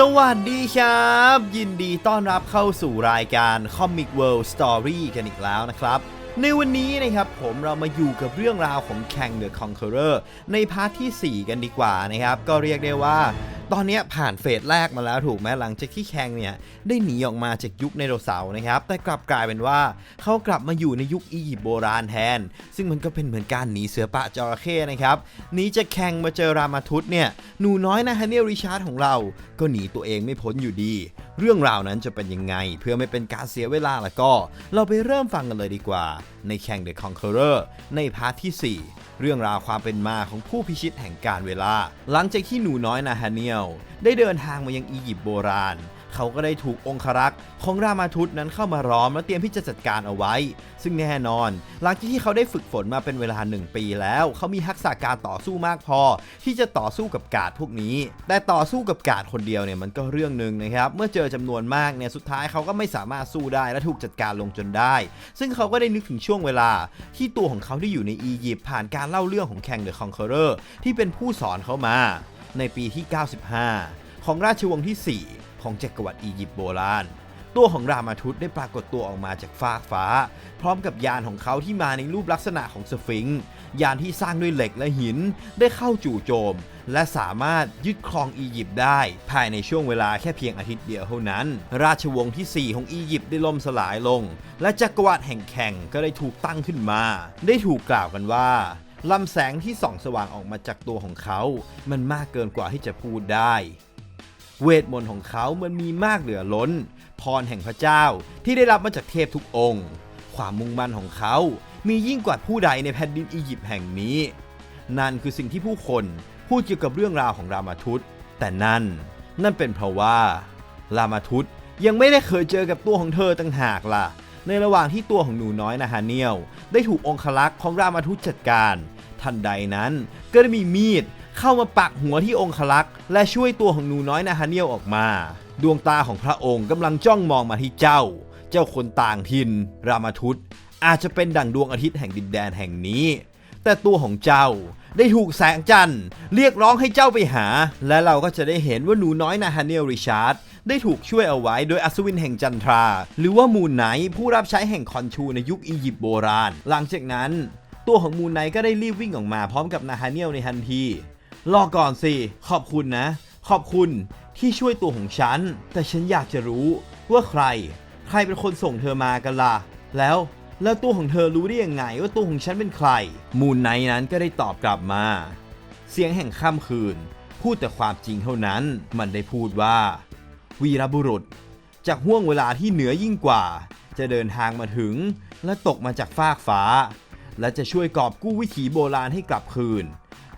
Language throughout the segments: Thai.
สวัสดีครับ ยินดีต้อนรับเข้าสู่รายการ Comic World Story กันอีกแล้วนะครับ ในวันนี้นะครับผมเรามาอยู่กับเรื่องราวของ Kang the Conqueror ในพาร์ทที่ 4 กันดีกว่านะครับ ก็เรียกได้ว่า ตอนนี้ผ่านเฟสแรกมาแล้วถูกไหมหลังจากที่แคงเนี่ยได้หนีออกมาจากยุคไดโนเสาร์นะครับ แต่กลับกลายเป็นว่าเขากลับมาอยู่ในยุคอียิปต์โบราณแทน ซึ่งมันก็เป็นเหมือนการหนีเสือปะจระเข้นะครับหนีจากแคงมาเจอรามาทุตเนี่ยหนูน้อยนะฮันเนียลริชาร์ดของเรา ก็หนีตัวเองไม่พ้นอยู่ดี เรื่องราวนั้นจะเป็นยังไง เพื่อไม่เป็นการเสียเวลาแล้วก็ เราไปเริ่มฟังกันเลยดีกว่า ในแข่ง The Conqueror ในพาร์ทที่ 4 เรื่องราวความเป็นมาของผู้พิชิตแห่งการเวลา หลังจากที่หนูน้อยนาฮาเนียล ได้เดินทางมายังอียิปต์โบราณ เขาก็ได้ถูกองครักษ์ของรามาทุตนั้นเข้ามาร้อมและเตรียมที่จะจัดการเอาไว้ ซึ่งแน่นอน หลังจากที่เขาได้ฝึกฝนมาเป็นเวลา1ปีแล้ว เขามีทักษะการต่อสู้มากพอ ที่จะต่อสู้กับกาดพวกนี้ แต่ต่อสู้กับกาดคนเดียวเนี่ยมันก็เรื่องหนึ่งนะครับ เมื่อเจอจำนวนมากเนี่ยสุดท้ายเขาก็ไม่สามารถสู้ได้และถูกจัดการลงจนได้ ซึ่งเขาก็ได้นึกถึงช่วงเวลา ที่ตัวของเขาที่อยู่ในอียิปต์ผ่านการเล่าเรื่องของแข่งเดอะคอนเคอร์ที่เป็นผู้สอนเขามา ในปีที่ 95 ของราชวงศ์ที่ 4 ของจักรวรรดิอียิปต์โบราณ ตัวของรามาทุตได้ปรากฏตัวออกมาจากฟากฟ้า พร้อมกับยานของเขาที่มาในรูปลักษณะของสฟิงค์ยานที่สร้างด้วยเหล็กและหินได้เข้าจู่โจม และสามารถยึดครองอียิปต์ได้ ภายในช่วงเวลาแค่เพียงอาทิตย์เดียวเท่านั้น ราชวงศ์ที่ 4 ของอียิปต์ได้ล่มสลายลง และจักรวรรดิแห่งแข่งก็ได้ถูกตั้งขึ้นมา ได้ถูกกล่าวกันว่า ลำแสงที่ส่องสว่างออกมาจากตัวของเขา มันมากเกินกว่าที่จะพูดได้ เวทมนต์ของเขามันมีมากเหลือล้น พรแห่งพระเจ้าที่ได้รับมาจากเทพทุกองค์ ความมุ่งมั่นของเขามียิ่งกว่าผู้ใดในแผ่นดินอียิปต์แห่งนี้ นั่นคือสิ่งที่ผู้คนพูดเกี่ยวกับเรื่องราวของรามาทุตแต่นั่นนั่นเป็นเพราะว่า รามาทุตยังไม่ได้เคยเจอกับตัวของเธอต่างหากล่ะ ในระหว่างที่ตัวของหนูน้อยนาฮาเนียลได้ถูกองคลักษ์ของรามาทุตจัดการ ทันใดนั้นก็ได้มีมีดเข้ามาปักหัวที่องคลักษ์และช่วยตัวของหนูน้อยนาฮาเนียลออกมา ดวงตาของพระองค์กำลังจ้องมองมาที่เจ้า เจ้าคนต่างถิ่นรามาทุตอาจจะเป็นดั่งดวงอาทิตย์แห่งดินแดนแห่งนี้ แต่ตัวของเจ้าได้ถูกแสงจันทร์เรียกร้องให้เจ้าไปหา และเราก็จะได้เห็นว่าหนูน้อยนาฮาเนียลริชาร์ด ได้ถูกช่วยเอาไว้โดยอัศวินแห่งจันทรา หรือว่ามูนไนผู้รับใช้แห่งคอนชูในยุคอียิปต์โบราณ หลังจากนั้น ตัวของมูนไนก็ได้รีบวิ่งออกมาพร้อมกับนาฮาเนียลในทันทีรอก่อนสิ ขอบคุณนะ ขอบคุณที่ช่วยตัวของฉัน แต่ฉันอยากจะรู้ว่าใคร ใครเป็นคนส่งเธอมากันล่ะ แล้วแล้วตัวของเธอรู้ได้ยังไงว่าตัวของฉันเป็นใคร มูนไนนั้นก็ได้ตอบกลับมา เสียงแห่งค่ำคืน พูดแต่ความจริงเท่านั้น มันได้พูดว่า วีรบุรุษ จากห่วงเวลาที่เหนือยิ่งกว่า จะเดินทางมาถึง และตกมาจากฟากฟ้า และจะช่วยกอบกู้วิถีโบราณให้กลับคืน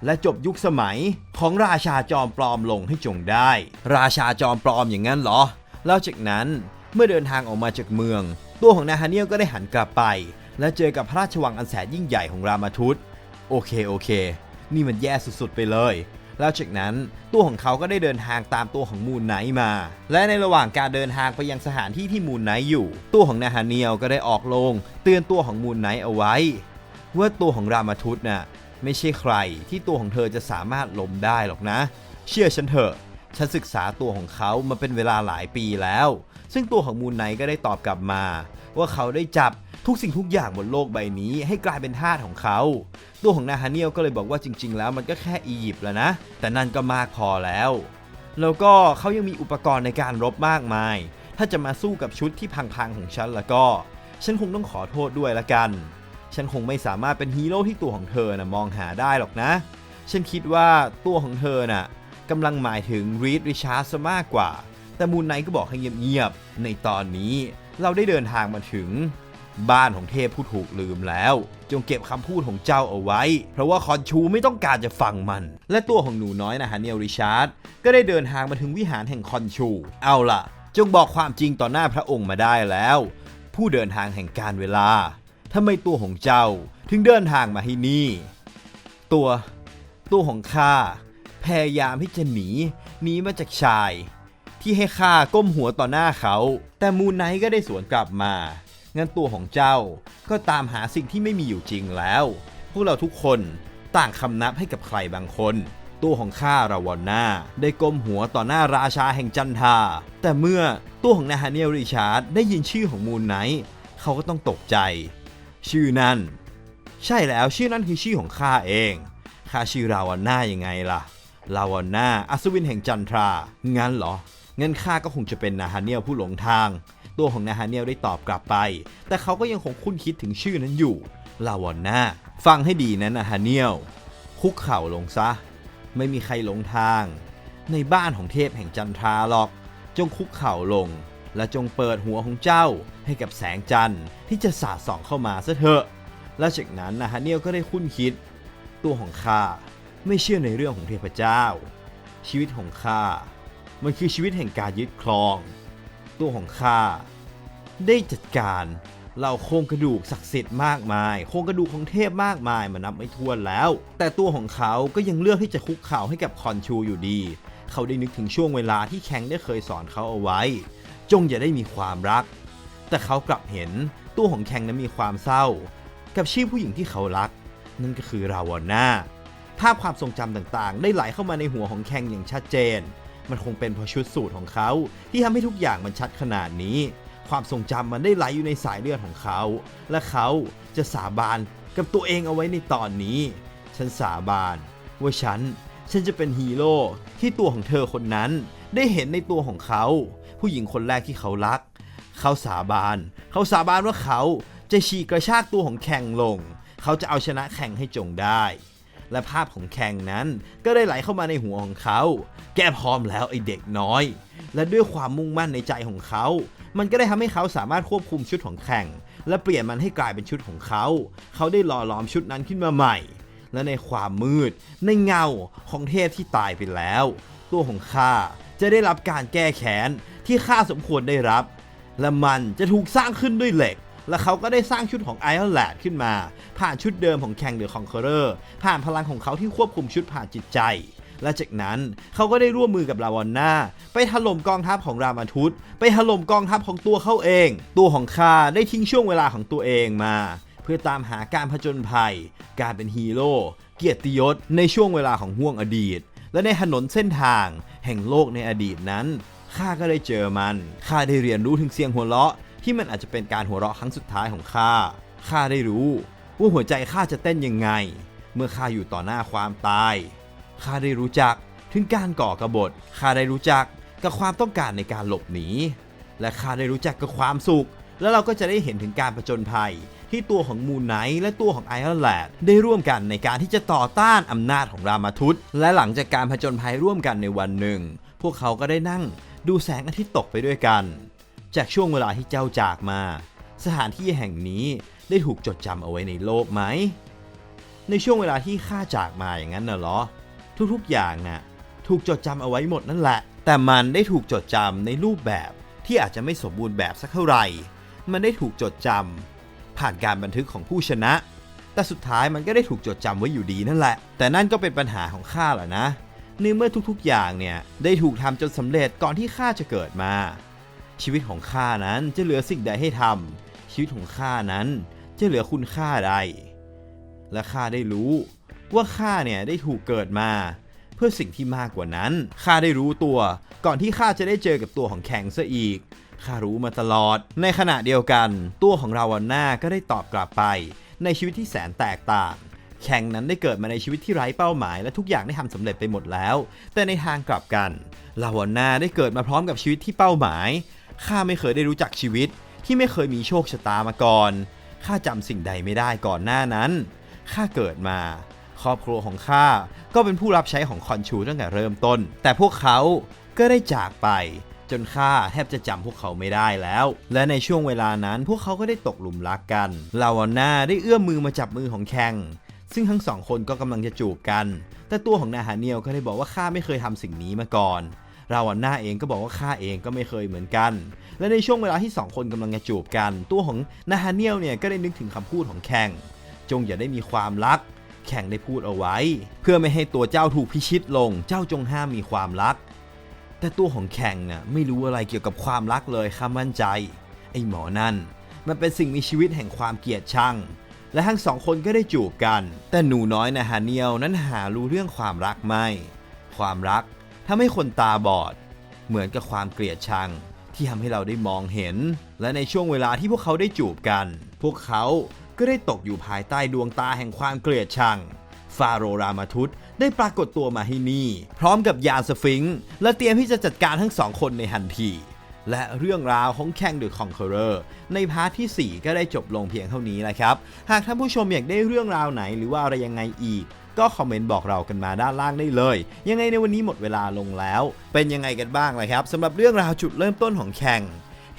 และจบยุคสมัยของราชาจอมปลอมลงให้จงได้ ราชาจอมปลอมอย่างนั้นเหรอ แล้วจากนั้นเมื่อเดินทางออกมาจากเมือง ตัวของนาฮาเนียลก็ได้หันกลับไป และเจอกับพระราชวังอันแสนยิ่งใหญ่ของรามาทุตโอเคโอเค นี่มันแย่สุดๆไปเลย แล้วจากนั้นตัวของเขาก็ได้เดินทางตามตัวของมูนไนท์มา และในระหว่างการเดินทางไปยังสถานที่ที่มูนไนท์อยู่ ตัวของนาฮาเนียลก็ได้ออกโรงเตือนตัวของมูนไนท์เอาไว้ ว่าตัวของรามาทุตน่ะไม่ใช่ใครที่ตัวของเธอจะสามารถล้มได้หรอกนะ เชื่อฉันเถอะฉันศึกษาตัวของเขามาเป็นเวลาหลายปีแล้ว ซึ่งตัวของมูนไนก็ได้ตอบกลับมา ว่าเขาได้จับทุกสิ่งทุกอย่างบนโลกใบนี้ให้กลายเป็นทาสของเขา ตัวของนาฮาเนียลก็เลยบอกว่าจริง ๆ แล้วมันก็แค่อียิปต์แล้วนะ แต่นั่นก็มากพอแล้ว แล้วก็เขายังมีอุปกรณ์ในการรบมากมาย ถ้าจะมาสู้กับชุดที่พังๆของฉันแล้วก็ ฉันคงต้องขอโทษด้วยละกัน ฉันคงไม่สามารถเป็นฮีโร่ที่ตัวของเธอนะมองหาได้หรอกนะ ฉันคิดว่าตัวของเธอน่ะกำลังหมายถึงรีดริชาร์ดซะมากกว่า แต่มูนไนท์ก็บอกให้เงียบๆ ในตอนนี้เราได้เดินทางมาถึง บ้านของเทพผู้ถูกลืมแล้ว จงเก็บคำพูดของเจ้าเอาไว้ เพราะว่าคอนชูไม่ต้องการจะฟังมัน และตัวของหนูน้อยนะฮะเนียลริชาร์ดก็ได้เดินทางมาถึงวิหารแห่งคอนชู เอาล่ะ จงบอกความจริงต่อหน้าพระองค์มาได้แล้ว ผู้เดินทางแห่งการเวลาทำไมตัวของเจ้าถึงเดินทางมาที่นี่ ตัวตัวของข้าพยายามที่จะหนีหนีมาจากชาย ที่ให้ข้าก้มหัวต่อหน้าเขา แต่มูนไนท์ก็ได้สวนกลับมา งั้นตัวของเจ้าก็ตามหาสิ่งที่ไม่มีอยู่จริงแล้ว พวกเราทุกคนต่างคำนับให้กับใครบางคน ตัวของข้าราวอนนาได้ก้มหัวต่อหน้าราชาแห่งจันทราแต่เมื่อตัวของนาฮาเนียลริชาร์ดได้ยินชื่อของมูนไนท์เขาก็ต้องตกใจ ชื่อนั้นใช่แล้วชื่อนั้นคือชื่อของข้าเองข้าชื่อราวอนนายังไงล่ะลาวอนนาอัศวินแห่งจันทรา งั้นเหรอ งั้นข้าก็คงจะเป็นนาฮาเนียลผู้หลงทาง ตัวของนาฮาเนียลได้ตอบกลับไป แต่เขาก็ยังคงคุ้นคิดถึงชื่อนั้นอยู่ ลาวอนนาฟังให้ดีนะนาฮาเนียล คุกเข่าลงซะ ไม่มีใครหลงทาง ในบ้านของเทพแห่งจันทราหรอก จงคุกเข่าลง และจงเปิดหัวของเจ้าให้กับแสงจันทร์ที่จะสาดส่องเข้ามาซะเถอะ และจากนั้นนาฮาเนียลก็ได้คุ้นคิด ตัวของข้าไม่เชื่อในเรื่องของเทพเจ้า ชีวิตของข้า มันคือชีวิตแห่งการยึดครอง ตัวของข้าได้จัดการเหล่าโครงกระดูกศักดิ์สิทธิ์มากมาย โครงกระดูกของเทพมากมายมานับไม่ถ้วนแล้ว แต่ตัวของเขาก็ยังเลือกที่จะคุกเข่าให้กับคอนชูอยู่ดี เขาได้นึกถึงช่วงเวลาที่แคงได้เคยสอนเขาเอาไว้ จงอย่าได้มีความรัก แต่เขากลับเห็นตัวของแคงนั้นมีความเศร้า กับชื่อผู้หญิงที่เขารัก นั่นก็คือราวอน่าภาพความทรงจำต่างๆ ได้ไหลเข้ามาในหัวของแคงอย่างชัดเจน มันคงเป็นเพราะชุดสูตรของเขา ที่ทำให้ทุกอย่างมันชัดขนาดนี้ ความทรงจำมันได้ไหลอยู่ในสายเลือดของเขา และเขาจะสาบานกับตัวเองเอาไว้ในตอนนี้ ฉันสาบานว่าฉัน ฉันจะเป็นฮีโร่ที่ตัวของเธอคนนั้น ได้เห็นในตัวของเขา ผู้หญิงคนแรกที่เขารัก เขาสาบาน เขาสาบานว่าเขาจะฉีกกระชากตัวของแข่งลง เขาจะเอาชนะแข่งให้จงได้ และภาพของแข่งนั้น ก็ได้ไหลเข้ามาในหัวของเขา แกพร้อมแล้วไอเด็กน้อย และด้วยความมุ่งมั่นในใจของเขา มันก็ได้ทำให้เขาสามารถควบคุมชุดของแข่ง และเปลี่ยนมันให้กลายเป็นชุดของเขา เขาได้หล่อหลอมชุดนั้นขึ้นมาใหม่ และในความมืด ในเงาของเทพที่ตายไปแล้ว ตัวของข้าจะได้รับการแก้แค้นที่ข้าสมควรได้รับ และมันจะถูกสร้างขึ้นด้วยเหล็ก และเขาก็ได้สร้างชุดของไอรอนแลดขึ้นมา ผ่านชุดเดิมของแข่งเดอะคอนเคอร์เรอร์ผ่านพลังของเขาที่ควบคุมชุดผ่านจิตใจและจากนั้นเขาก็ได้ร่วมมือกับลาวอนนาไปถล่มกองทัพของรามาทุตไปถล่มกองทัพของตัวเขาเอง ตัวของข้าได้ทิ้งช่วงเวลาของตัวเองมา เพื่อตามหาการผจญภัย การเป็นฮีโร่เกียรติยศในช่วงเวลาของห่วงอดีต และในถนนเส้นทาง แห่งโลกในอดีตนั้นข้าก็ได้เจอมันข้าได้เรียนรู้ถึงเสียงหัวเราะ ที่มันอาจจะเป็นการหัวเราะครั้งสุดท้ายของข้า ข้าได้รู้ว่าหัวใจข้าจะเต้นยังไง เมื่อข้าอยู่ต่อหน้าความตาย ข้าได้รู้จักถึงการก่อกบฏ ข้าได้รู้จักกับความต้องการในการหลบหนี และข้าได้รู้จักกับความสุข แล้วเราก็จะได้เห็นถึงการผจญภัย ที่ตัวของมูนไนท์และตัวของไอรอนแลนด์ได้ร่วมกันในการที่จะต่อต้านอำนาจของรามาทุตและหลังจากการผจญภัยร่วมกันในวันหนึ่ง พวกเขาก็ได้นั่งดูแสงอาทิตย์ตกไปด้วยกัน จากช่วงเวลาที่เจ้าจากมา สถานที่แห่งนี้ได้ถูกจดจำเอาไว้ในโลกไหม ในช่วงเวลาที่ข้าจากมาอย่างนั้นน่ะเหรอ ทุกๆอย่างน่ะถูกจดจำเอาไว้หมดนั่นแหละ แต่มันได้ถูกจดจำในรูปแบบที่อาจจะไม่สมบูรณ์แบบสักเท่าไหร่ มันได้ถูกจดจำผ่านการบันทึกของผู้ชนะ แต่สุดท้ายมันก็ได้ถูกจดจำไว้อยู่ดีนั่นแหละ แต่นั่นก็เป็นปัญหาของข้าแหละนะในเมื่อทุกๆอย่างเนี่ยได้ถูกทำจนสำเร็จก่อนที่ข้าจะเกิดมา ชีวิตของข้านั้นจะเหลือสิ่งใดให้ทำชีวิตของข้านั้นจะเหลือคุณค่าใด และข้าได้รู้ว่าข้าเนี่ยได้ถูกเกิดมา เพื่อสิ่งที่มากกว่านั้นข้าได้รู้ตัว ก่อนที่ข้าจะได้เจอกับตัวของแข็งซะอีกข้ารู้มาตลอด ในขณะเดียวกัน ตัวของเราวาน่าก็ได้ตอบกลับไป ในชีวิตที่แสนแตกต่าง แข่งนั้นได้เกิดมาในชีวิตที่ไร้เป้าหมาย และทุกอย่างได้ทำสำเร็จไปหมดแล้ว แต่ในทางกลับกันลาวาน่าได้เกิดมาพร้อมกับชีวิตที่เป้าหมาย ข้าไม่เคยได้รู้จักชีวิตที่ไม่เคยมีโชคชะตามาก่อน ข้าจำสิ่งใดไม่ได้ก่อนหน้านั้น ข้าเกิดมา ครอบครัวของข้าก็เป็นผู้รับใช้ของคอนชูตั้งแต่เริ่มต้น แต่พวกเขาก็ได้จากไป จนข้าแทบจะจำพวกเขาไม่ได้แล้ว และในช่วงเวลานั้นพวกเขาก็ได้ตกหลุมรักกันลาวาน่าได้เอื้อมมือมาจับมือของแคงซึ่งทั้งสองคนก็กำลังจะจูบกัน แต่ตัวของนาฮาเนียลก็ได้บอกว่าข้าไม่เคยทำสิ่งนี้มาก่อน ราวันน่าเองก็บอกว่าข้าเองก็ไม่เคยเหมือนกัน และในช่วงเวลาที่สองคนกำลังจะจูบกัน ตัวของนาฮาเนียลเนี่ยก็ได้นึกถึงคำพูดของแข่ง จงอย่าได้มีความรัก แข่งได้พูดเอาไว้ เพื่อไม่ให้ตัวเจ้าถูกพิชิตลง เจ้าจงห้ามมีความรัก แต่ตัวของแข่งน่ะไม่รู้อะไรเกี่ยวกับความรักเลยข้ามั่นใจ ไอ้หมอนั่น มันเป็นสิ่งมีชีวิตแห่งความเกลียดชังและทั้งสองคนก็ได้จูบกัน แต่หนูน้อยนะฮาเนียลนั้นหารู้เรื่องความรักไม่ ความรัก ทำให้คนตาบอด เหมือนกับความเกลียดชังที่ทำให้เราได้มองเห็น และในช่วงเวลาที่พวกเขาได้จูบกัน พวกเขาก็ได้ตกอยู่ภายใต้ดวงตาแห่งความเกลียดชัง ฟาโรห์รามาทุตได้ปรากฏตัวมาที่นี่ พร้อมกับยานสฟิงค์และเตรียมที่จะจัดการทั้งสองคนในทันที และเรื่องราวของแข่ง The Conqueror ในพาร์ทที่ 4 ก็ได้จบลงเพียงเท่านี้แหละครับ หากท่านผู้ชมอยากได้เรื่องราวไหนหรือว่าอะไรยังไงอีก ก็คอมเมนต์บอกเรากันมาด้านล่างได้เลย ยังไงในวันนี้หมดเวลาลงแล้ว เป็นยังไงกันบ้างล่ะครับสำหรับเรื่องราวจุดเริ่มต้นของแข่ง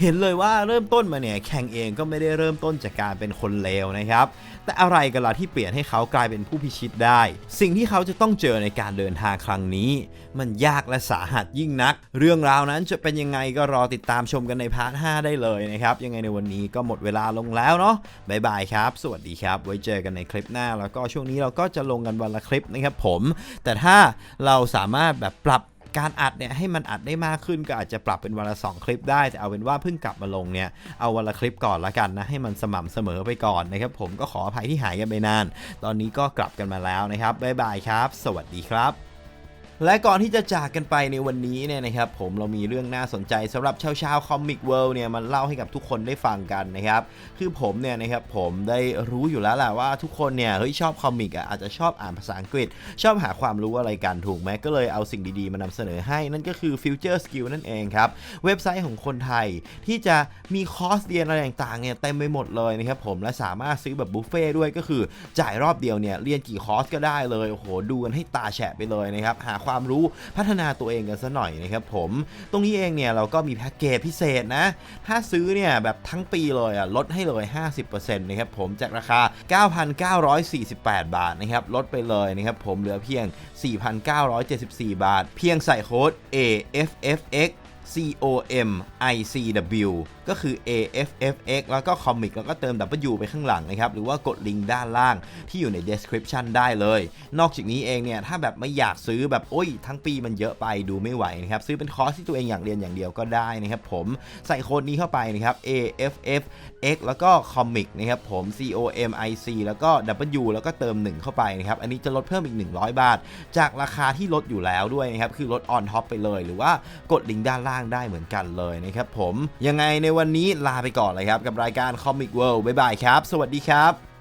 เห็นเลยว่าเริ่มต้นมาเนี่ยแข่งเองก็ไม่ได้เริ่มต้นจากการเป็นคนเลวนะครับ แต่อะไรกันล่ะที่เปลี่ยนให้เขากลายเป็นผู้พิชิตได้ สิ่งที่เขาจะต้องเจอในการเดินทางครั้งนี้ มันยากและสาหัสยิ่งนัก เรื่องราวนั้นจะเป็นยังไงก็รอติดตามชมกันในพาร์ท 5 ได้เลยนะครับ ยังไงในวันนี้ก็หมดเวลาลงแล้วเนาะบายบายครับ สวัสดีครับ ไว้เจอกันในคลิปหน้า แล้วก็ช่วงนี้เราก็จะลงกันวันละคลิปนะครับผม แต่ถ้าเราสามารถแบบปรับ การอัดเนี่ยให้มันอัดได้มากขึ้นก็อาจจะปรับเป็นวันละ2คลิปได้ แต่เอาเป็นว่าเพิ่งกลับมาลงเนี่ยเอาวันละคลิปก่อนละกันนะให้มันสม่ำเสมอไปก่อนนะครับผมก็ขออภัยที่หายกันไปนาน ตอนนี้ก็กลับกันมาแล้วนะครับบ๊ายบายครับ สวัสดีครับ และก่อนที่จะจากกันไปในวันนี้เนี่ยนะครับผมเรามีเรื่องน่าสนใจสำหรับชาวชาวคอมิกเวิลด์เนี่ยมันเล่าให้กับทุกคนได้ฟังกันนะครับคือผมเนี่ยนะครับผมได้รู้อยู่แล้วแหละว่าทุกคนเนี่ยเฮ้ยชอบคอมิกอะอาจจะชอบอ่านภาษาอังกฤษ ชอบหาความรู้อะไรกันถูกไหมก็เลยเอาสิ่งดีๆ มานำเสนอให้นั่นก็คือ Future Skill นั่นเองครับเว็บไซต์ของคนไทยที่จะมีคอร์สเรียนอะไรต่างๆเนี่ยเต็มไปหมดเลยนะครับผมและสามารถซื้อแบบบุฟเฟ่ด้วยก็คือจ่ายรอบเดียวเนี่ยเรียนกี่คอร์สก็ได้เลยโอ้โหดูกันให้ตาแฉะไปเลยนะครับหาความรู้พัฒนาตัวเองกันซะหน่อยนะครับผม ตรงนี้เองเนี่ยเราก็มีแพ็กเกจพิเศษนะ ถ้าซื้อเนี่ยแบบทั้งปีเลยอะลดให้เลย 50%นะครับผมจากราคา 9,948 บาทนะครับลดไปเลยนะครับผมเหลือเพียง 4,974 บาท เพียงใส่โค้ด AFFX COM ICW ก็คือ AFFX แล้วก็ Comic แล้วก็เติม W ไปข้างหลังนะครับ หรือว่ากดลิงก์ด้านล่างที่อยู่ใน description ได้เลย นอกจากนี้เองเนี่ย ถ้าแบบไม่อยากซื้อแบบ โอ้ย ทั้งปีมันเยอะไปดูไม่ไหวนะครับ ซื้อเป็นคอร์สที่ตัวเองอยากเรียนอย่างเดียวก็ได้นะครับผมใส่โค้ดนี้เข้าไปนะครับ AFFX แล้วก็ Comic นะครับผม COM IC แล้วก็ W แล้วก็เติม 1 เข้าไปนะครับ อันนี้จะลดเพิ่มอีก 100 บาท จากราคาที่ลดอยู่แล้วด้วยนะครับคือลด on top ไปเลย หรือว่ากดลิงก์ด้านล่างางได้เหมือนกันเลยนะครับผมยังไงในวันนี้ลาไปก่อนเลยครับกับรายการ Comic World บ๊ายบายครับ สวัสดีครับ